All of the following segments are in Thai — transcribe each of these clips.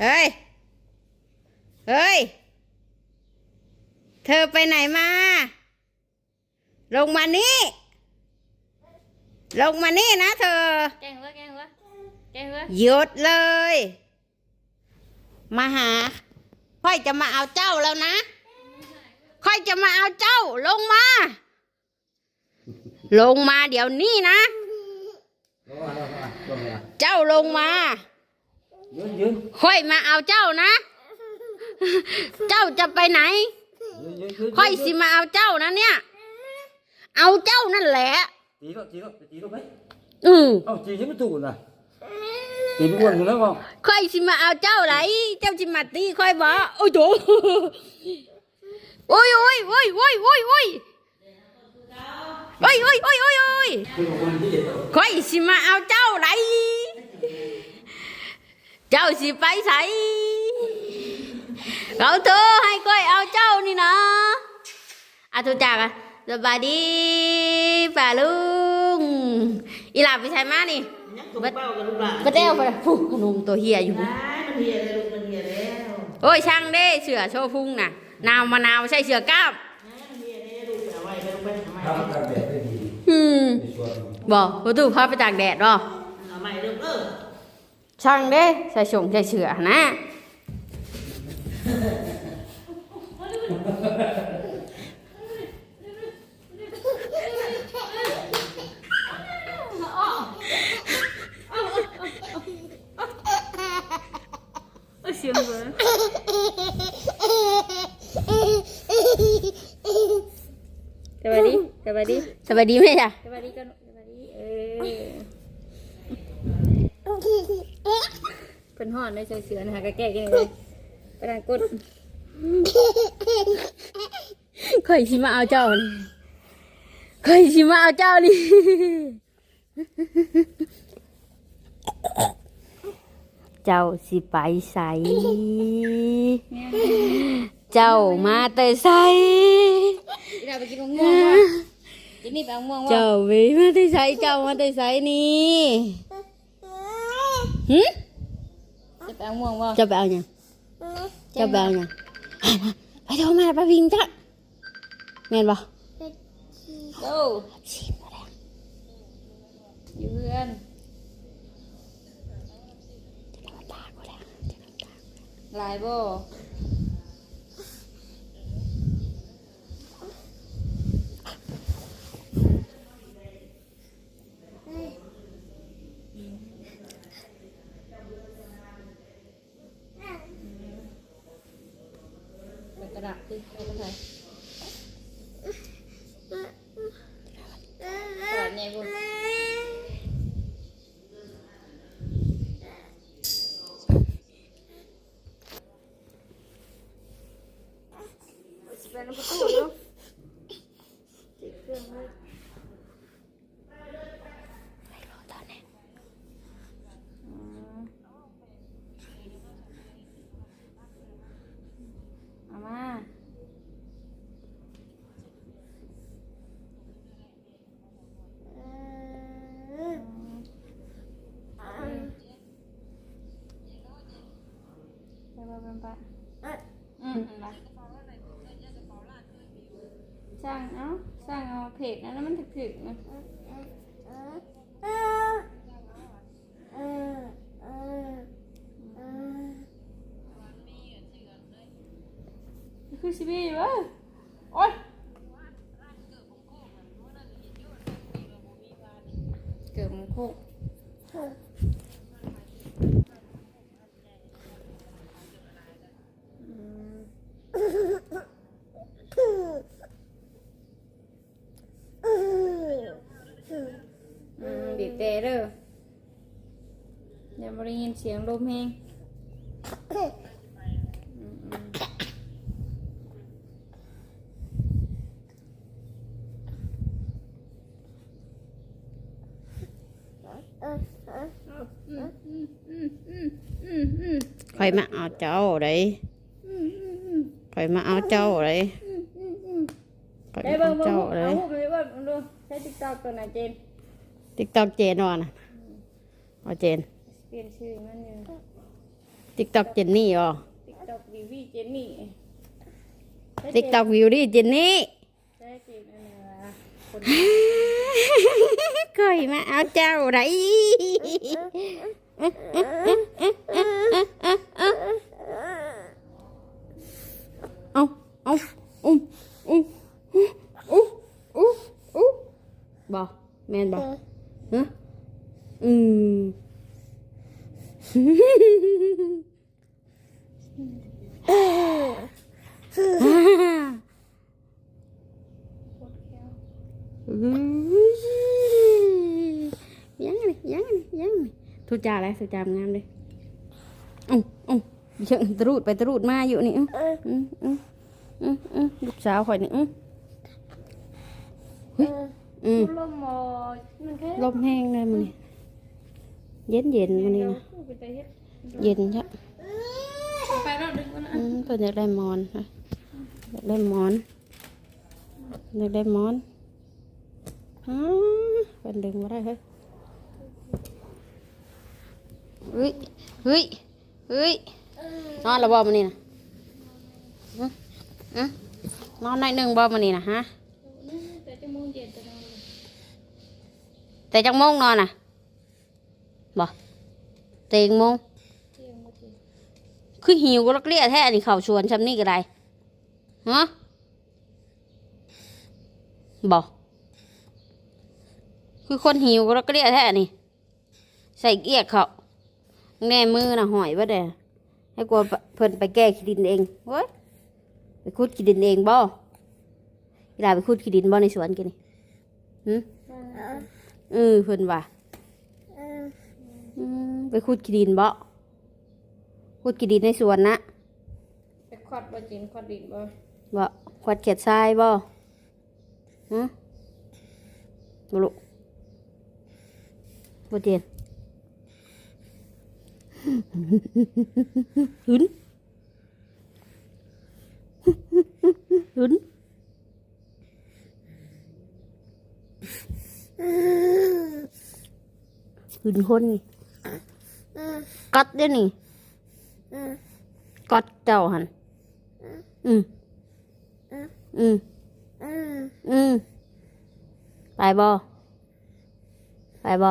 เฮ้ย เฮ้ย เธอไปไหนมา ลงมานี่ ลงมานี่นะเธอ แกงหัวแกงหัวแกงหัวหยุดเลย มาหา ค่อยจะมาเอาเจ้าแล้วนะ ค่อยจะมาเอาเจ้า ลงมา ลงมาเดี๋ยวนี้นะลงมาลงมาลงมาเจ้าลงมา ยืนยืนค่อยมาเอาเจ้านะ เจ้าจะไปไหน ยืนยืนยืนค่อยสิมาเอาเจ้านะเนี่ย เอาเจ้านั่นแหละจีก็จีก็จีก็ไปอือเอ้าจียังไม่ถูกนะจีไม่อ้วนอยู่แล้วก็ค่อยสิมาเอาเจ้าไหนเจ้าสิมาตีค่อยบ่โอ้ยโถโอ้ยโอ้ยโอ้ยโอ้ยโอ้ยโอ้ยโอ้ยโอ้ยโอ้ยโอ้ยโอ้ยคือคนที่ค่อยสิมาเอาเจ้าไหนเจ้าสิไปใส่เขาเธอให้ค่อยเอาเจ้านี่นะอาทุจักอะสบายดีป่าลุ cháu xì phải sấy gấu thơ hay coi áo cháu đi nó à thôi chào à rồi bà đi bà luôn đi làm với thầy má đi. Bất bắt đeo phải phụ nôm tôi hìa อยู่ โอ้ยช่างเด้เสือโชฟุงน่ะนาวมะนาวใช่เสือกล้ามอืมบอกประตูพาไปจากแดดหรอไม่เริ่มเออ ช่างเด้ใส่ชงใส่เสือนะเสียงเบอร์สวัสดีสวัสดีสวัสดีไหมจ๊ะสวัสดีกันสวัสดีเออ เป็นห่อนในเสือเสือนะคะก็แก้กันเลยไปทางกดข่อยสิมาเอาเจ้านี่ข่อยสิมาเอาเจ้านี่เจ้าสิไปใสเจ้ามาแต่ใสอีเราไปกินมะม่วงว่ะกินนี่ไปเอามะม่วงว่ะเจ้าไปมาแต่ใสเจ้ามาแต่ใสนี่หึจะ ไปเอามะม่วงว่ะเจะไปเอาเนี่ยงเจะไปเอาเนี่ยงไปโทรมาป้าพิงจ้ะแม่นบ่โอ้อยู่เพื่อนลายบ่เป็นกระดาษที่เอาไปใส่กระดาษเนี่ยบุญ เป็นประตูเนาะติดเครื่องไว้อืมเอามาไปไปไปไปอืมไปสร้างเอาสร้างเอาเพจนั้นแล้วมันถึกๆนะคือชิบีวะโอ๊ยเกือบมันโคก ลมแห้งคอยมาเอาเจ้าเลยคอยมาเอาเจ้าเลยคอยมาเอาเจ้าเลยใช้ติ๊กตอกตัวไหนเจนติ๊กตอกเจนวะนะเอาเจน เปลี่ยนชื่อมันอยู่ ติ๊กต็อกเจนนี่อ๋อติ๊กต็อกวีวีเจนนี่ติ๊กต็อกวิวดิเจนนี่ใช่จริงอันนี้ละคนเคยมาเอาเจ้าไรเอาเอาอุ้มอุ้มอุ้มอุ้มอุ้มบ่แมนบ่ฮะอืม ยังไงยังไงยังไง ทุจ่ามงามเลยอืออือเยอะตรูดไปตรูดมาอยู่นี่อืออืออืออือลูกสาวข่อยนี่อืออือลมลมแห้งเลยมันนี่เย็นเย็นมันนี่นะเย็นใช่ไปแล้วดึงมันอืมเพิ่นอยากได้มอนค่ะอยากได้มอนอยากได้มอนฮะเพิ่นดึงมาได้เฮ้ย เฮ้ยเฮ้ยเฮ้ยนอนแล้วบ่มันนี่นะนอนในอยหนึ่งบ่มันนี่นะฮะแต่จะมุ่งเย็นจะนอนแต่จังโมงนอนน่ะบ่เตียงโมงเที่ยงคือหิวก็ลักเลี่ยแท้นนี้เขาชวนชำนี่ก็ได้ฮะบอกคือคนหิวก็ลักเลี่ยแท้นนี้ใส่เกียกเขา แน่มือน่ะหอยว่าเด้ให้กลัวเพิ่นไปแก้ขี้ดินเองเว้ยไปขุดขี้ดินเองบ่เวลาไปขุดขี้ดินบ่ในสวนกันนี่หืมเออเพิ่นว่าอืมไปขุดขี้ดินบ่ขุดขี้ดินในสวนนะไปคอดบ่จริงคอดดินบ่บ่ขวดเขียดทรายบ่ฮะบ่ลูกบ่เตียน หึนหึนหึนคนนี่กัดเด้อนี่กัดเจ้าหันอืมอืมอืมไปบ่ไปบ่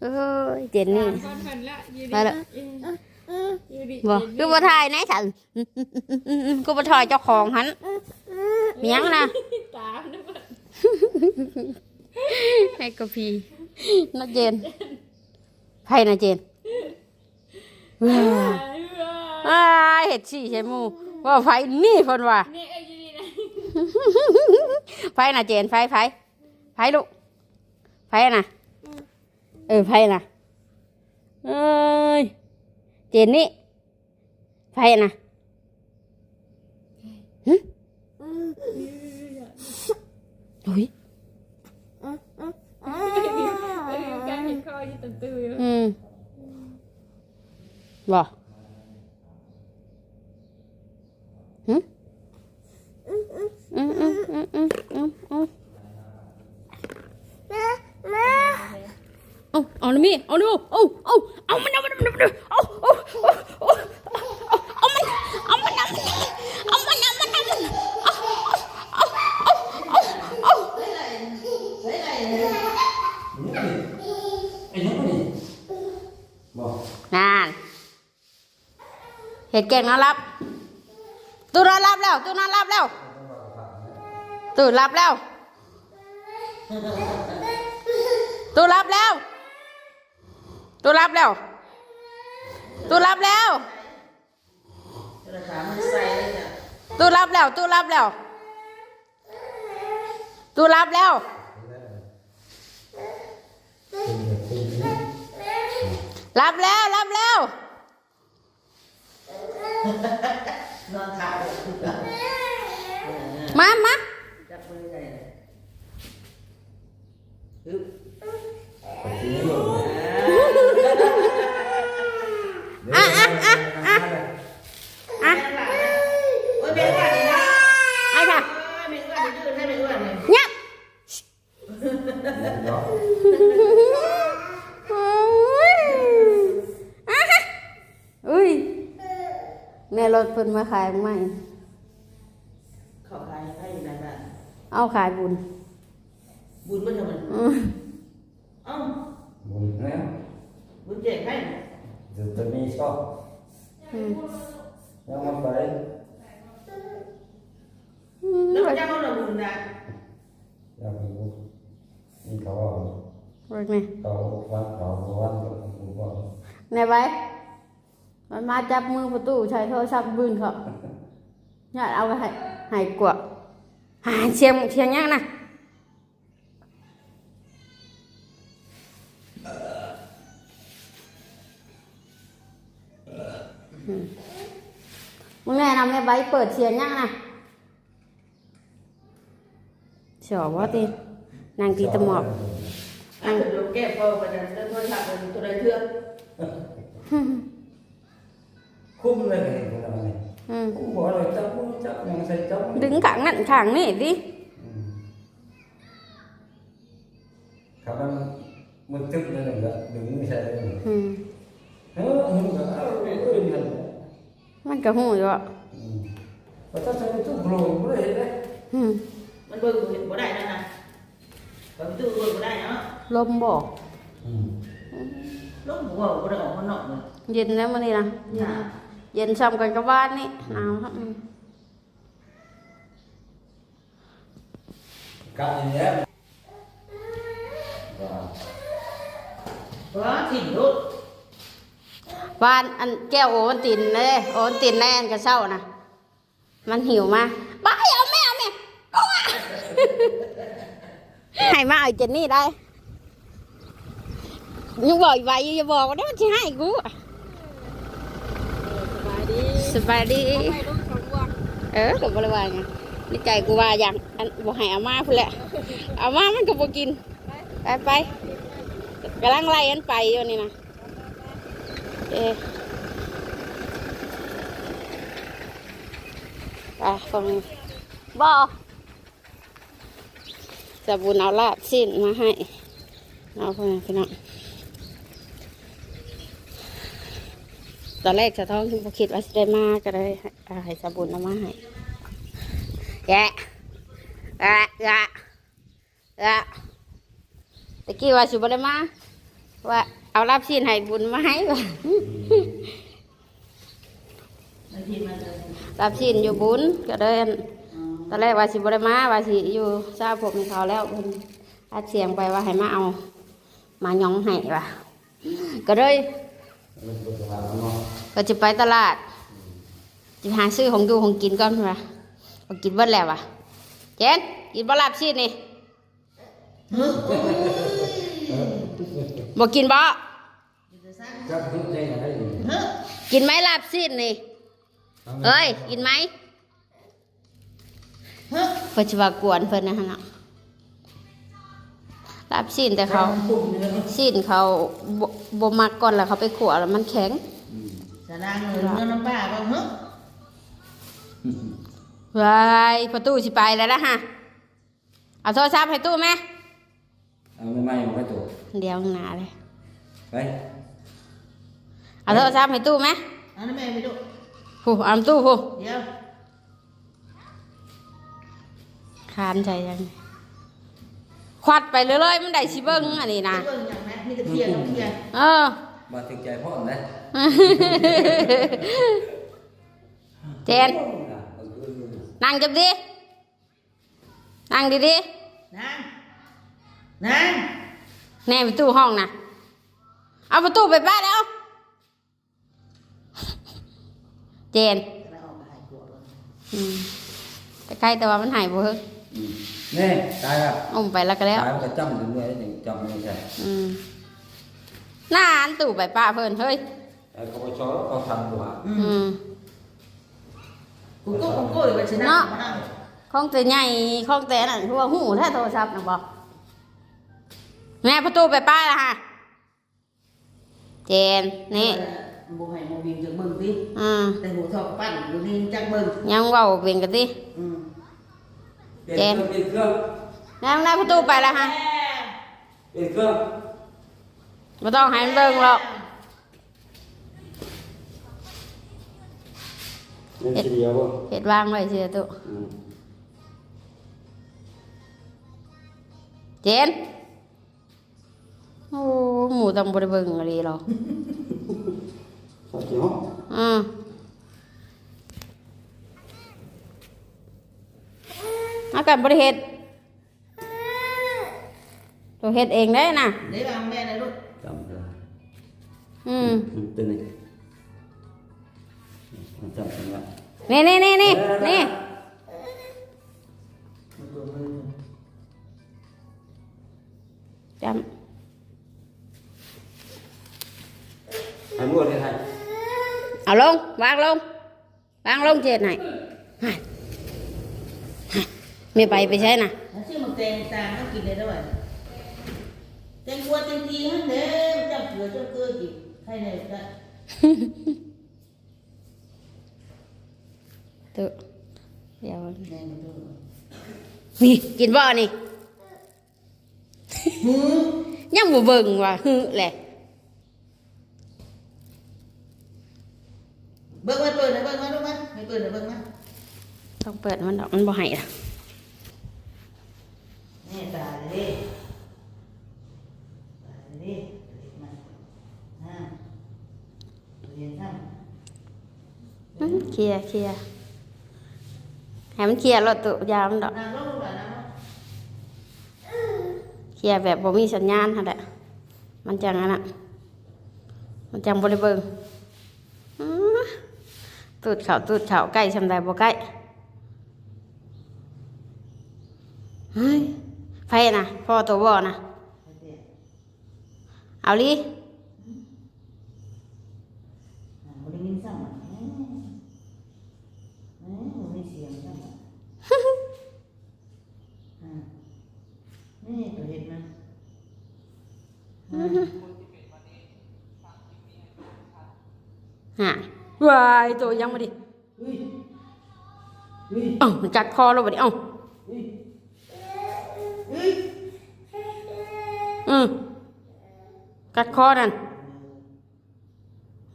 โหแต่เจ็บเข่าหัวเพิ่นเพิ่นอืมไปถ่ายให้เราเนาะถ่ายมันก็หนาเจ้าของอะอืมอืมไอ้เย็นเนาะเจนถ่ายก็หนาเจ้าของอะเนาะองค์เนี่ยถ่ายหนาไอ้บิวก็หนาเอ้ยเจนนี่คอนเพิ่นละอยู่ไปดีละอยู่ดีบ่คือบ่ถ่ายไหนฉันกูบ่ถ่ายเจ้าของหันมีหยังนะตามนะเพิ่นให้กะพีเนาะเจนไผนะเจนว้าว อ้ายเฮ็ดซี่ใช่หมู่ว่าไผนี่เพิ่นว่านี่เอ้ยอยู่ดีนะไผนะเจนไผไผไผลูกไผน่ะ เออไผน่ะเอ้ยเจนนี่ไผน่ะหึโอ้ยเอ้ยการเห็นคออยู่ตื่นๆอยู่อืมบ่หึอืมอืมอืมอืมอืมอืมอืม เอาเอาหน่อยมี่เอาหน่อยเอาเอาเอามันเอามันเอามันเอาเอาเอาเอามันเอามันเอามันเอามันเอามันเอามันเอาเอาเอาเอาไอ้น้องนี่บอกนานเห็ดเก่งนอนรับตูนอนรับแล้วตูนอนรับแล้วตูรับแล้วตูรับแล้ว ตูรับแล้วตูรับแล้วราคามันใส่เลยจ้ะตูรับแล้วตูรับแล้วตูรับแล้ว รับแล้ว รับแล้ว นอนถ่ายมามาจับมือใหญ่เลยอึ๊บ ไปทีนี้ลูก อะอะอะอะอะ โอ้ยเบนว่าดีนะ ไอ้ค่ะ เบนว่าดีดื้อให้เบนว่าเลย เงียบ เนาะโอ้ยอะฮะอุ้ยแม่รถเพิ่นมาขายใหม่ เขาขายให้อยู่ในบ้านเอาขายบุญ บุญมันทำไมอืมเอ้าบุญนะบุญเจ๊ให้จะจะมีชอบอืมยังมันไปอืมแล้วเจ้าเขาเราบุญนะยังมีบุญ นี่เขาว่าเบิ่งนี่เขาวันเขาวันเขาบอกไหนไว้มันมาจับมือประตูใช้โทรศัพท์บืนเขาญาติเอาไปให้ให้กวกหาเชียงเชียงยังนะอืมมึงแนะนำแม่ใบเปิดเชียงยังนะเสียวว่าตี นางตีตะหมอบอะเดี๋ยวแก้พอไปนะแล้วโทรศัพท์เป็นตัวใดเทื่อคุ้มเลยเห็นคนอะไรอืมคุ้มบอกเลยจับมือจับยังใส่จับดึงขังนั่นขังนี่ดิครับมันมันตึกนั่นแหละดึงไม่ใช่เลยอืมเออมันก็เอาเรื่องนั้นมันก็หูอยู่อะว่าถ้าใช้ทุกโลไม่ได้เลยอืมมันเบิ่งบ่ได้นะนะ เปิดประตูเบิ่งบ่ได้เนาะลมบอกลูกหัวบ่ได้ออกข้างนอกเลยเย็นแล้วมันนี่นะน่ะเย็นซ้ำกันกับบ้านนี่หนาวครับอืมกะอย่างเงี้ยว่าเพราะถิ่นรถบ้านอันแก้วโอวันตินเลยโอวันตินแน่นกับเศร้านะมันหิวมาบ้าเอาแม่เอาแม่ก็ว่า ให้มาเอาเจนนี่ได้ยังบอกอีกไว้อย่าบอกว่าได้มันจะให้กูอะสบายดีเออก็บริวารไงในใจกูว่าอย่างอันบอกให้อาม่าพูดแหละอาม่ามันก็บอกิน ไปไปกำลังไล่อันไปอยู่นี่นะเอ๊ะไปฟังบอ จะบุญเอาลาบสิ้นมาให้เอาเพื่อนพี่น้องตอนแรกจะท้องที่คิดว่าจะได้มาก็เลยเอาให้สาบุญเอามาให้แกะแกะแกะแกะตะกี้ว่าสุบได้มาว่าเอาลาบสิ้นให้บุญมาให้ว่ะบางทีมันจะลาบสิ้นอยู่บุญก็เลยอั่น ตอนแรกว่าสิบได้มาว่าสิอยู่ทราบผมเขาแล้วเพิ่นอัดเสียงไปว่าให้มาเอา มาหยองให้ว่ะก็เลยมันก็จะมาเนาะก็จะไปตลาดจะหาซื้อของดูของกินก่อนว่ะของกินเบิดแล้วว่ะเจนกินบะลาบชีสนี่บอกกินบ่จับทุกใจไหนกินไหมลาบชีสนี่เอ้ยกินไหม เพิ่นจะว่ากวนเพิ่นนะฮะเนาะลาบชีสแต่เขาปุ่มเนื้อชีสเขาบ่บ่มักก่อนแล้วเขาไปขัวแล้วมันแข็งสนางเงินเงินน้ำป้าก็เฮ้ยวายประตูสิไปแล้วนะฮะเอาโทรศัพท์ให้ตู้ไหมเอาไม่ไม่มาตัวเดี๋ยวข้างหน้าเลยไปเอาโทรศัพท์ให้ตู้ไหมเอาน้ำแม่ไปดูผู้เอาตู้ผู้เดี๋ยว คานใจยังควัดไปเรื่อยๆมันได้สิเบิ้งอันนี้นะเบิ่งอย่างนั้นมีแต่เทียนกับเทียนเออมาถึงใจพ่อนะเจนนั่งจับดินั่งดีนางนางๆแน่ประตูห้องนะเอาประตูไปบ้านแล้วเจนแล้วออกไปหายกลัวเลยอืมแต่ใกล้แต่ว่ามันหายบ่เฮ้ ยนี่ตายอะอุ้มไปแล้วก็แล้วตายมันก็จ้ำถึงเลยจำไม่ใช่อืมน่าอันตู่ไปป้าเพิ่นเฮ้ยแต่เขาไปชอเขาทำตัวอืมกูกูกูกูอยู่ไปชนะมานั่งของแต่ใหญ่ของแต่นั่นคือว่าหูแท้โทรศัพท์นะบอกแม่ประตูไปป้ายละฮะเจนนี่บุให้โมบินจากเบิ่งดิอ่าแต่หัวทอกปั้นดูนี่จากเบิ่งยังเว้าเวียนกันดิอืม เปลี่ยนเครื่องเปลี่ยนเครื่องนั่งหน้าประตูไปละฮะเปลี่ยนเครื่องไม่ต้องให้มันเบิ่งหรอกเล่นทีเดียวบ่เห็ดวางไว้เสียตุอืมเจนโอ้หมูต้องบริเบิงอะไรหรอใส่กี่ห้องอืม อาการบริเฮ็ดตัวเฮ็ดเองได้นะเดี๋ยวเอาแม่นะลูกจำได้อืมอืมตัวนี้จำได้ละนี่นี่นี่นี่นี่จให้หมดเลยให้ำเอาลง วางลง วางลงเจ็ดไหนอย มีไปไปใช่น่ะแล้วชื่อมันแตงตามก็กินได้ด้วยแตงกัวแตงทีฮั่นเด้อจับเกลือจับเกลือกินใครเนี่ยจะตัวเดี๋ยวแม่มันดูนี่กินบ่นี่หือยังบ่เบิ่งว่ะฮึแหละเบิ่งมาเปิดนะเบิ่งมาลูกมาให้เปิดนะเบิ่งมาต้องเปิดมันดอกมันบ่ให้ล่ะ แม่ตายเลยตายเลยมาอ่าเรียนทำ อื้อ เคลียร์ให้มันเคลียร์รถตุยามนดอกเคลียร์แบบบ่มีสัญญาณหั่นแหละมันจังอันน่ะมันจังบ่ได้เบิงตูดเข่าตูดเข่าใกล้ชำใดบ่ใกล้เฮ้ยไฟนะพ่อตัวบ่อนะเอาลิ บ่ได้ยินซ้ำอะเอ้ยเอ้ยบ่มีเสียงซ้ำอะอ่านี่ตัวเห็ดมันอ่า ฮะ วายตัวยังบ่ดิอุ้ยอุ้ยเอ้ามันกัดคอเราบ่ดิเอ้าอุ้ยอุ้ยอืมกัดคอนั่น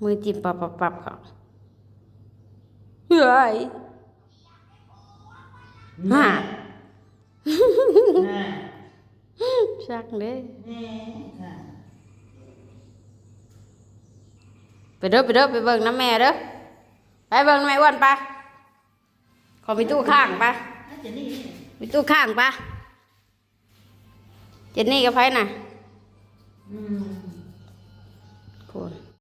มือจิ้มปับปับปับเขาเฮ้ยฮะน่ะชักเด้แม่ค่ะ ไป เด้อไปเด้อไปเบิ่งน้ำแม่เด้อไปเบิ่งน้ำแม่อ้วนไปขอมีตู้ข้างไปะมีตู้ข้างไปเจนนี่กับไผน่ะ อืม